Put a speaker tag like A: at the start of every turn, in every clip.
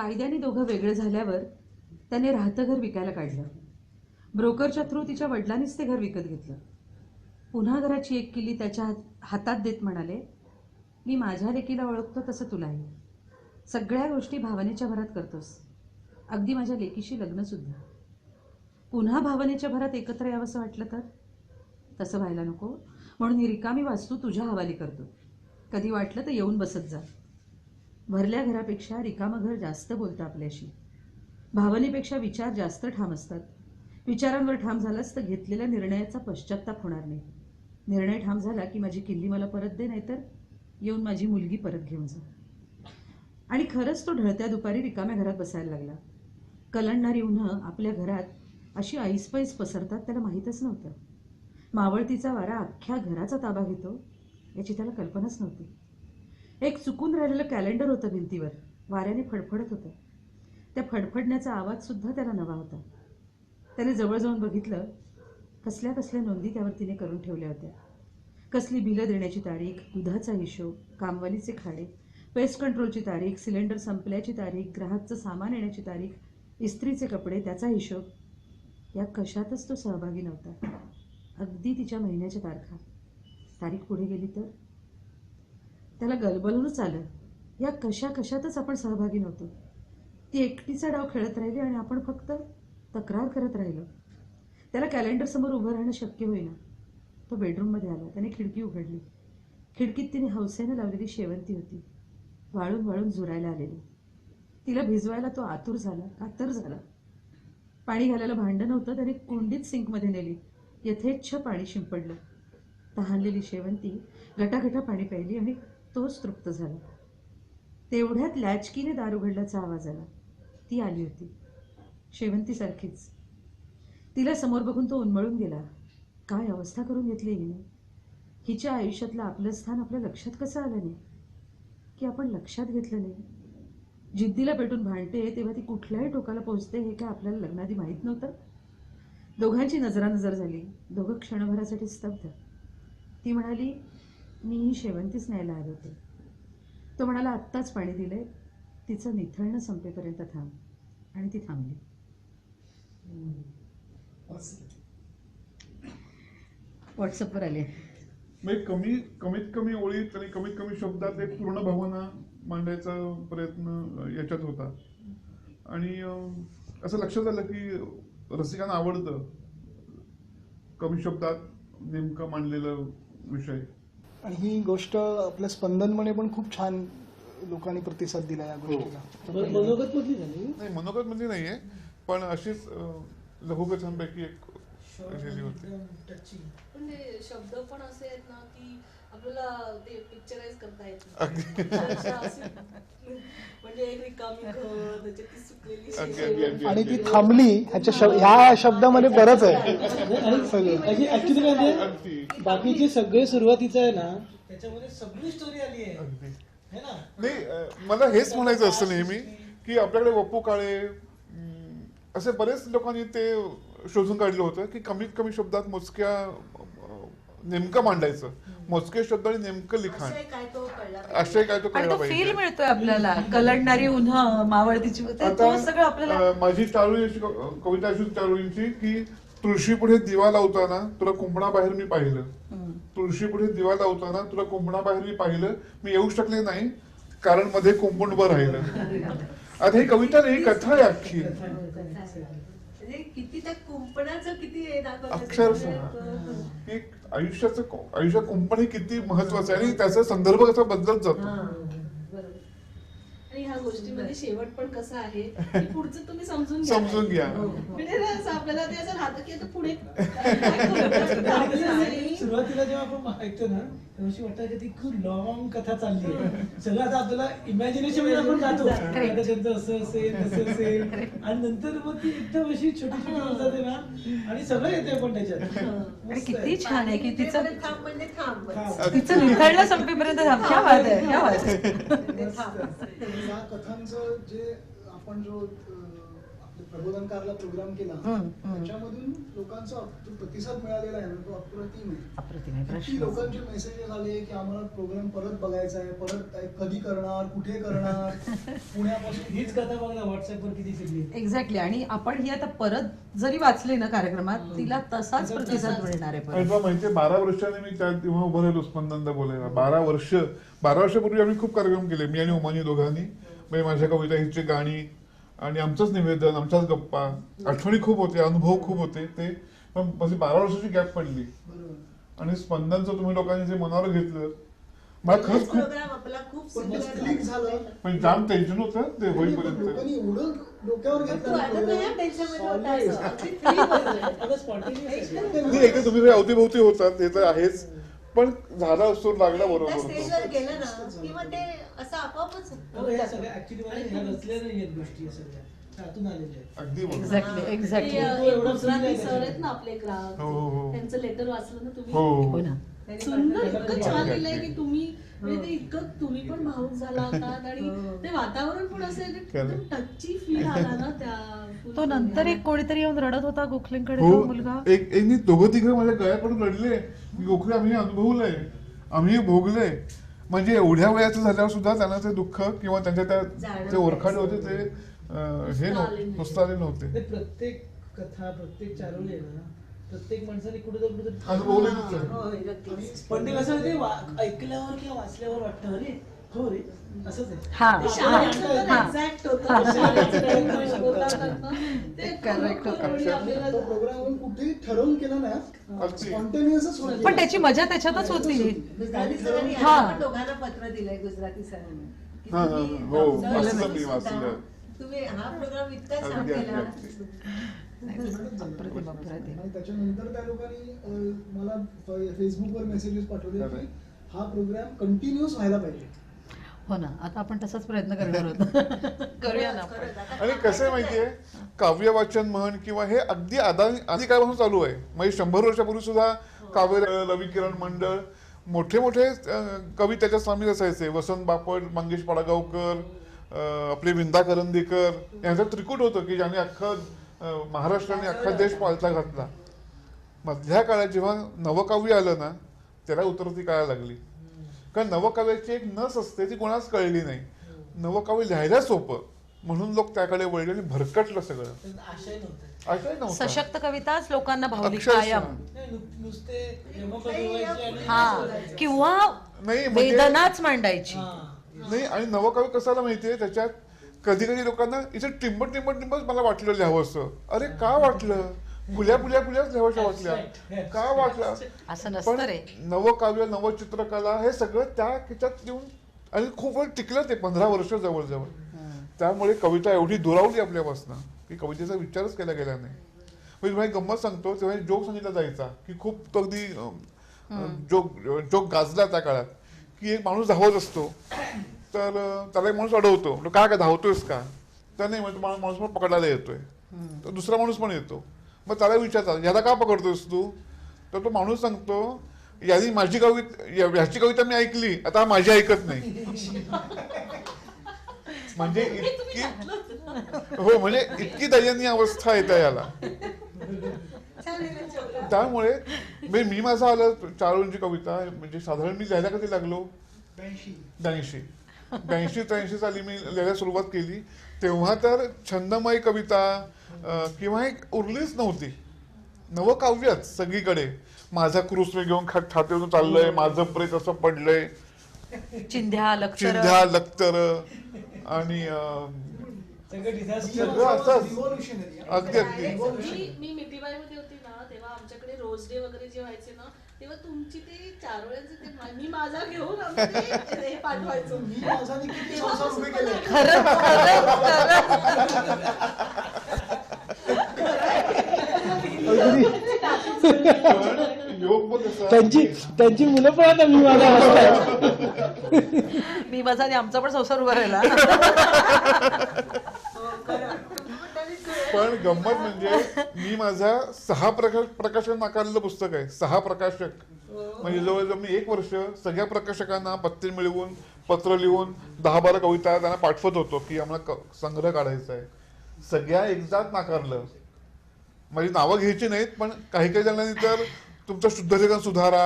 A: कायद्याने दोघं वेगळे झाल्यावर त्याने राहतं घर विकायला काढलं. ब्रोकरच्या थ्रू तिच्या वडिलांनीच ते घर विकत घेतलं. पुन्हा घराची एक किल्ली त्याच्या हात हातात देत म्हणाले मी माझ्या लेकीला ओळखतो तसं तुलाही सगळ्या गोष्टी भावनेच्या भरात करतोस. अगदी माझ्या लेकीशी लग्नसुद्धा पुन्हा भावनेच्या भरात एकत्र यावंसं वाटलं तर? तसं व्हायला नको. म्हणून ही रिकामी वास्तू तुझ्या हवाली करतो. कधी वाटलं तर येऊन बसत जा. भरल्या घरापेक्षा रिकामं घर जास्त बोलतं आपल्याशी. भावनेपेक्षा विचार जास्त ठाम असतात. विचारांवर ठाम झालास तर घेतलेल्या निर्णयाचा पश्चाताप होणार नाही. निर्णय ठाम झाला की माझी किल्ली मला परत दे नाहीतर येऊन माझी मुलगी परत घेऊन जा. आणि खरंच तो ढळत्या दुपारी रिकाम्या घरात बसायला लागला. कलंडणारी उन्हं आपल्या घरात अशी ऐसपैस पसरतात त्याला माहीतच नव्हतं. मावळतीचा वारा अख्ख्या घराचा ताबा घेतो याची त्याला कल्पनाच नव्हती. एक चुकून राहिलेलं कॅलेंडर होतं भिंतीवर. वाऱ्याने फडफडत होतं. त्या फडफडण्याचा आवाजसुद्धा त्याला नवा होता. त्याने जवळ जाऊन बघितलं कसल्या कसल्या नोंदी त्यावर तिने करून ठेवल्या होत्या. कसली बिलं देण्याची तारीख दुधाचा हिशोब कामवालीचे खाडे पेस्ट कंट्रोलची तारीख सिलेंडर संपल्याची तारीख ग्राहकचं सामान येण्याची तारीख इस्त्रीचे कपडे त्याचा हिशोब. या कशातच तो सहभागी नव्हता. अगदी तिच्या महिन्याच्या तारखा. तारीख पुढे गेली तर? त्याला गलबलूनच आलं. या कशा कशातच आपण सहभागी नव्हतो. ती एकटीचा डाव खेळत राहिली आणि आपण फक्त तक्रार करत राहिलो. त्याला कॅलेंडरसमोर उभं राहणं शक्य होईना. तो बेडरूममध्ये आला. त्याने खिडकी उघडली. खिडकीत तिने हौसेनं लावलेली शेवंती होती. वाळून वाळून झुरायला आलेली. तिला भिजवायला तो आतुर झाला कातर झाला. पाणी घालायला भांडं नव्हतं. त्याने कुंडीत सिंकमध्ये नेली. यथेच्छ पाणी शिंपडलं. तहानलेली शेवंती गटागटा पाणी प्यायली आणि तोच तृप्त झाला. तेवढ्यात लॅचकीने दार उघडल्याचा आवाज आला. ती आली होती. शेवंतीसारखीच. तिला समोर बघून तो उन्मळून गेला. काय अवस्था करून घेतली हिने? हिच्या आयुष्यातलं आपलं स्थान आपल्या लक्षात कसं आलं नाही? की आपण लक्षात घेतलं नाही? जिद्दीला पेटून भांडते तेव्हा ती कुठल्याही टोकाला पोहोचते हे काय आपल्याला लग्नाआधी माहीत नव्हतं? दोघांची नजरानजर झाली. दोघं क्षणभरासाठी स्तब्ध. ती म्हणाली मी ही शेवंतीच न्यायला आले होते. तो म्हणाला आत्ताच पाणी दिलंय. तिचं निथळणं संपेपर्यंत थांब. आणि ती थांबली. व्हॉट्सअपवर आले.
B: म्हणजे कमी कमीत कमी ओळीत आणि कमीत कमी शब्दात एक पूर्ण भावना मांडायचा प्रयत्न याच्यात होता. आणि असं लक्षात आलं की रसिकांना आवडतं कमी शब्दात नेमकं मांडलेलं विषय.
C: आणि ही गोष्ट आपल्या स्पंदनमध्ये पण खूप छान लोकांनी प्रतिसाद दिला या गोष्टीला.
D: मनोगत मधली झाली?
B: नाही मनोगत नाहीये. पण अशीच लघुकथांपैकी एक
E: पण ते शब्द पण असे आहेत ना की आपल्याला ते पिक्चराइज करता येत म्हणजे एक रिकामी घर त्याच्यात सुकलेली.
C: आणि ती थांबली. ह्याच्या ह्या शब्दामध्ये बरंच आहे.
D: ऍक्च्युली काय ते बाकीचे सगळे सुरुवातीचं आहे ना त्याच्यामध्ये सगळी स्टोरी आली आहे. है
B: नाही मला हेच म्हणायचं असतं नेहमी की आपल्याकडे वप्पू काळे असे बरेच लोकांनी ते शोधून काढलं होतं की कमीत कमी शब्दात मोजक्या नेमकं मांडायचं. मोजके शब्द आणि नेमकं लिखाण.
E: आशय काय तो कळला
B: आशय काय तो
A: आणि
B: कळला
A: तो फील
B: पाहिजे.
A: मिळतोय आपल्याला. कलंडणारी उन्हा मावळतीची.
B: आता माझी चारोळी क- कविता अशी चारोळींची की तुळशी पुढे दिवा लावताना तुला कुंपणाबाहेर मी पाहिलं. तुळशी पुढे दिवा लावताना तुला कुंपणाबाहेर मी पाहिलं. मी येऊ शकले नाही कारण मध्ये कुंपण उभं राहिलं. आता ही कविता नाही ही कथा आहे अख्खी
E: म्हणजे किती त्या कुंपणाचं किती हे दाखवलं
B: अक्षरशः. की आयुष्याचं आयुष्यात कुंपण हे किती महत्वाचं आहे आणि त्याचा संदर्भ कसा बदलत जातो.
E: हा. आणि ह्या गोष्टीमध्ये शेवट पण कसा आहे पुढचं तुम्ही समजून घ्या.
B: समजून घ्या.
E: म्हणजे ना असं आपल्याला ते असं राहतं की आता पुढे
D: सुरुवातीला जेव्हा आपण ऐकतो ना अशी वाटतं की ती खूप लॉंग कथा चालली आहे. सगळं आता आपल्याला इमॅजिनेशनमध्ये आपण जातो. आता त्यांचं असं असेल तसं असेल. आणि नंतर मग ती एकदम अशी छोटी छोटी होत जाते ना. आणि सगळं येते पण त्याच्यात.
A: किती. छान आहे की तिचं
E: थांब म्हणजे थांब.
A: तिचं निथळणं संपेपर्यंत थांब. क्या बात आहे क्या बात आहे.
C: या कथांचं जे आपण जो प्रबोधनकारला प्रोग्राम केला. त्याच्यामधून लोकांचा जो प्रतिसाद मिळालेला आहे ना तो अप्रतिम आहे.
A: अप्रतिम आहे,
C: किती लोकांचे मेसेजेस आले की आम्हाला प्रोग्राम परत बघायचा आहे परत कधी करणार कुठे करणार? पुण्यापासून
D: हीच कथा बघ ना व्हॉट्सअपवर किती फिरली
A: एक्झॅक्टली आणि आपण ही आता परत जरी वाचली ना कार्यक्रमात तिला तसाच प्रतिसाद मिळणार आहे
B: आणि
A: परत
B: तुला माहितीये बारा वर्षाने मी त्या तेव्हा उभं राहिलो स्पंदनदा बोलायला. बारा वर्ष बारा वर्षापूर्वी आम्ही खूप कार्यक्रम केले मी आणि उमानी दोघांनी. म्हणजे माझ्या कविता हिची गाणी आणि आमचंच निवेदन आमच्याच गप्पा आठवणी खूप होते अनुभव खूप होते ते पण माझी बारा वर्षाची गॅप पडली. आणि स्पंदनचं तुम्ही लोकांनी जे मनावर घेतलं मला खरंच खूप
E: प्रोग्राम आपला खूप
C: पण
B: म्हणजे जाम टेन्शन होतं ते होईपर्यंत. एकदा तुम्ही जे अवतीभोवती होतात ते तर आहेच. पण झाला असतो लागला बरोबर.
F: स्टेजवर गेलं ना की मग ते असं आपोआपच
B: अगदी
A: एक्झॅक्टली
E: ते,
A: एक्झॅक्टली
E: गुजराती सर आहेत ना आपले ग्राहक
B: हो, हो, हो.
E: त्यांचं लेटर वाचलं ना तुम्ही.
B: हो
A: हो. ना.
E: सुंदर इतकं. छान लिहिलंय की तुम्ही म्हणजे ते इतकं तुम्ही पण भावूक झाला होतात आणि ते वातावरण पण असं एकदम टच्ची फील आला ना त्या
A: तो नंतर एक कोणीतरी येऊन रडत होता गोखलेंकडे
B: हो
A: तो मुलगा.
B: एक दोघं तिघं माझ्या गळ्याकडून रडले. की गोखले आम्ही अनुभवलंय. आम्ही भोगलंय. म्हणजे एवढ्या वयाचं झाल्यावर सुद्धा त्यांना ते दुःख किंवा त्यांच्या त्या ते ओरखाडे होते ते हे नव्हते नुसतं आले नव्हते.
D: ते प्रत्येक कथा प्रत्येक चारोळी आहे ना प्रत्येक माणसाने कुठे कुठे. पण ते कसं ते ऐकल्यावर किंवा वाचल्यावर वाटतं अरे हो
A: हा. पण त्याची मजा त्याच्यातच होती हा.
F: दोघांना पत्र दिलंय गुजराती सरांनी. की
B: हा, हा,
F: तुम्ही,
B: हा. हो,
F: हा प्रोग्राम इतका छान केला.
C: आणि त्याच्यानंतर त्या लोकांनी मला फेसबुकवर मेसेजेस पाठवले की हा प्रोग्राम कंटिन्युअस व्हायला पाहिजे.
A: हो ना आता आपण तसाच प्रयत्न करणार आहोत. करूया ना आपण.
B: आणि कसं आहे माहितीये? काव्य वाचन म्हण किंवा हे अगदी आदा आधी काळापासून चालू आहे. म्हणजे शंभर वर्षापूर्वी सुद्धा काव्य रवी किरण मंडळ मोठे मोठे अं, कवी त्याच्यात सामील असायचे. वसंत बापट मंगेश पडगावकर अं, आपले विंदा करंदीकर. यांचं त्रिकूट होतं की ज्याने अख्खा अं, महाराष्ट्राने अख्खा देश पालथा घातला. मधल्या काळात जेव्हा नवकाव्य आलं ना त्याला उतरती कळायला लागली. कारण नवकाव्याची एक नस असते ती कोणाच कळली नाही. नवकाव्य लिहायला सोपं. म्हणून लोक त्याकडे वळले आणि भरकटलं सगळं.
D: आशय नव्हता.
A: सशक्त कविताच लोकांना भावली. कायम. हा किंवा
B: नाही म्हणजे
A: वेदनाच मांडायची.
B: नाही आणि नवकाव्य कसाला माहितीये? त्याच्यात कधी कधी लोकांना इथे टिंबट टिंबट टिंबट मला वाटलं लिहावं असं. अरे का वाटलं? पुल्या पुल्या पुल्याच लिहावशा वाटल्या. का वाटलं
A: असं
B: पण
A: नसतं रे.
B: नवकाव्य नवचित्रकला हे सगळं त्या ह्याच्यात येऊन आणि खूप वेळ टिकलं ते पंधरा वर्ष जवळजवळ. त्यामुळे कविता एवढी दुरावली आपल्यापासून की कवितेचा विचारच केला गेला नाही. म्हणजे तुम्हाला गंमत सांगतो तेव्हा जोक सांगितला जायचा की खूप तो अगदी जोक जोक गाजला त्या काळात की एक माणूस धावत असतो. तर त्याला एक माणूस अडवतो. काय काय धावतोयस का? तर नाही म्हणजे माणूस पण पकडायला येतोय. तर दुसरा माणूस पण येतो. मग त्याला विचारतात याला का पकडतोयस तू? तर तो माणूस सांगतो यादी माझी कविता ह्याची कविता मी ऐकली आता माझी ऐकत नाही. म्हणजे इतकी हो म्हणजे इतकी दयनीय अवस्था येते याला. त्यामुळे मी माझा आलं चारोळींची कविता म्हणजे साधारण मी लिहायला कधी लागलो?
C: ब्याऐंशी.
B: ब्याऐंशी त्र्याऐंशी साली मी लिहायला सुरुवात केली तेव्हा तर छंदमय कविता किंवा एक उरलीच नव्हती. नवकाव्यच सगळीकडे. माझा क्रूस मी घेऊन खा- छातीवरून चाललंय माझं प्रेत असं पडलंय.
A: चिंध्या
B: चिंध्या लक्तर आणि अगदी अगदी.
E: मी मी मिठीबाई मध्ये होती ना तेव्हा आमच्याकडे रोज डे वगैरे जे व्हायचे ना तेव्हा तुमची ते चारोळ्यांचे ते मा- माझा घेऊन आम्ही ते- हे पाठवायचो.
C: मी माझा किती उभे केले?
D: त्यांची त्यांची मुलं पण आता मी माझा असतात
A: मी माझा आणि आमचा पण संसार उभा राहिला.
B: पण गंमत म्हणजे मी माझा सहा प्रकाश प्रकाशन नाकारलेलं पुस्तक आहे सहा प्रकाशक. म्हणजे जवळजवळ मी एक वर्ष सगळ्या प्रकाशकांना पत्ते मिळवून पत्र लिहून दहा बारा कविता त्यांना पाठवत होतो की आम्हाला क- संग्रह काढायचा आहे. सगळ्या एकदाच नाकारलं. माझी नावं घ्यायची नाहीत पण काही काही जणांनी तर तुमचं शुद्धलेखन सुधारा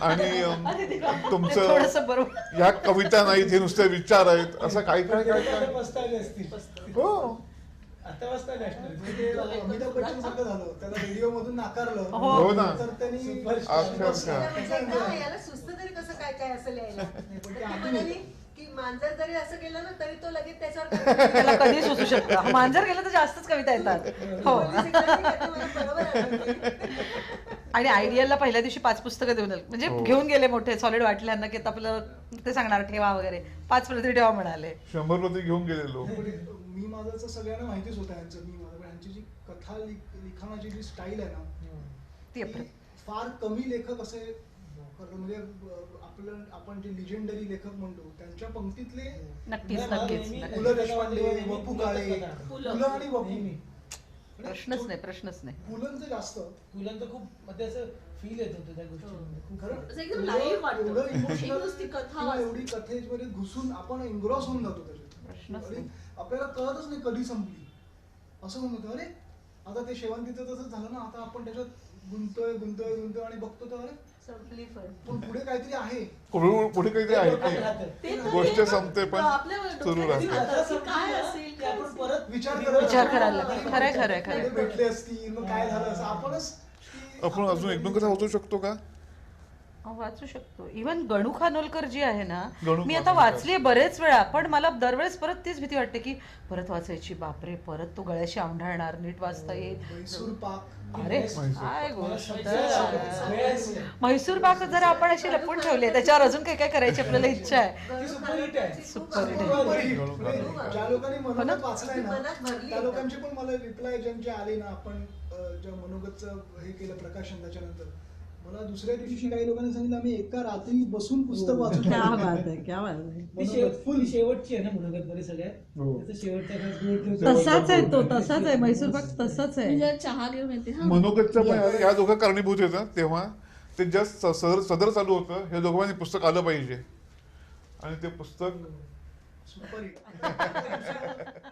B: आणि अम, तुमचं
A: थोडंसं बरोबर.
B: या कविता नाहीत हे नुसते विचार आहेत असं काही काही काय
D: आता
B: काय
D: पस्तावले असतील.
B: हो.
D: वाजता असणार
C: ते अमिताभ बच्चन सारखं झालं. त्याला रेडिओ मधून नाकारलं.
B: हो ना.
C: तर त्यांनी
D: Superstar.
B: अक्षरशः.
F: म्हणजे एकदा याला सुस्त तरी कसं काय काय असं लिहायला?
C: पण ते
F: तर
C: आतून
F: म्हणाली की मांजर जरी असं केलं ना तरी तो लगेच त्याच्यावर
A: त्याला कधी सुचू शकतं मांजर गेलं तर जास्तच कविता येतात. हो
F: बरोबर.
A: आणि आयडियलला पहिल्या दिवशी पाच पुस्तकं देऊन आले. म्हणजे
B: हो.
A: घेऊन गेले मोठे सॉलिड वाटल्यांना की आता आपलं ते सांगणार ठेवा वगैरे पाच प्रति ठेवा म्हणाले
B: शंभर प्रती घेऊन गेलेलो
C: मी माझं सगळ्यांना माहितीच होतं यांचं मी माझं पण यांची जी कथा लिख- लिखाणाची जी स्टाईल आहे ना
A: ती
C: फार कमी लेखक असे करतात. म्हणजे अं, आपलं आपण जे लिजेंडरी लेखक म्हणतो त्यांच्या पंक्तीतले
A: नक्कीच नक्कीच.
C: पु ल देशपांडे वपू काळे
D: फुलं.
C: फुलं आणि वपू
D: नेहमी.
A: प्रश्नच नाही प्रश्नच नाही.
C: पुलंचं जास्त.
D: मुलांचं खूप मध्ये असं फील येत होतं त्या गोष्टीमध्ये. खूप
C: खरं?
E: असं एकदम live वाटतं.
C: एवढं
E: एक
C: इमोशनल
E: नुसती कथा
C: किंवा. एवढी कथेमध्ये घुसून आपण एन्ग्रॉस होऊन जातो त्याच्यात.
A: प्रश्नच
C: आणि
A: नाही.
C: आपल्याला कळतच नाही कधी संपली. असं होऊन होतं. अरे आता ते शेवंतीचं तसंच झालं ना आता आपण त्याच्यात गुंतोय गुंतोय गुंतोय आणि बघतो तर अरे
F: संपली पण
C: पण पुढे काहीतरी आहे
B: पुढे पुढे काहीतरी आहे गोष्ट संपते पण सुरू राहते
E: काय असेल?
D: परत
C: विचार
A: विचार. करायला लागतो. खरंय, खरंय, खरंय.
C: कधी भेटले असतील मग काय झालं असं आपणच
B: आपण अजून एक दोन कथा वाचू शकतो का
A: वाचू शकतो इव्हन गणू खानोलकर जी आहे ना
B: गणू
A: मी आता
B: खानोलकर.
A: वाचली बरेच वेळा पण मला दरवेळेस परत तीच भीती वाटते की परत वाचायची बापरे परत तो गळ्याशी आवंढाळणार नीट वाचता येईल
C: म्हैसूर पाक
A: अरे. काय गोष्ट म्हैसूर पाक जरा आपण अशी लपून ठेवली आहे त्याच्यावर अजून काही काय करायची आपल्याला इच्छा आहे
D: ती superhit आहे.
A: Superhit.
C: बरोबर आहे.
B: गणू
C: म्हणजे
B: खानोलकर.
C: ज्या लोकांनी
A: हो ना?
C: मनोगत वाचलंय ना
F: मनात भरली
C: त्या
F: आहे.
C: लोकांचे पण मला रिप्लाय ज्यांचे आले ना आपण अं, ज्या मनोगतचं हे केलं प्रकाशन त्याच्यानंतर मला दुसऱ्या दिवशी काही लोकांनी सांगितलं आम्ही एका रात्री बसून पुस्तक वाचून
A: क्या
C: काढलं.
A: बात आहे क्या बात आहे.
D: ती फुल शेवटची आहे ना मनोगत बरी सगळ्यात?
B: हो.
D: त्याचा शेवटचा भाग गोड ठेवतो.
A: तसाच आहे तो तसाच आहे. म्हैसूर पाक तसाच
E: मी
A: आहे
E: जर चहा घेऊन येते हा.
B: पण ह्या दोघं कारणीभूत येतं तेव्हा ते जस्ट सदर सदर चालू होतं हे दोघांनी पुस्तक आलं पाहिजे. आणि ते पुस्तक
C: सुपर. हिट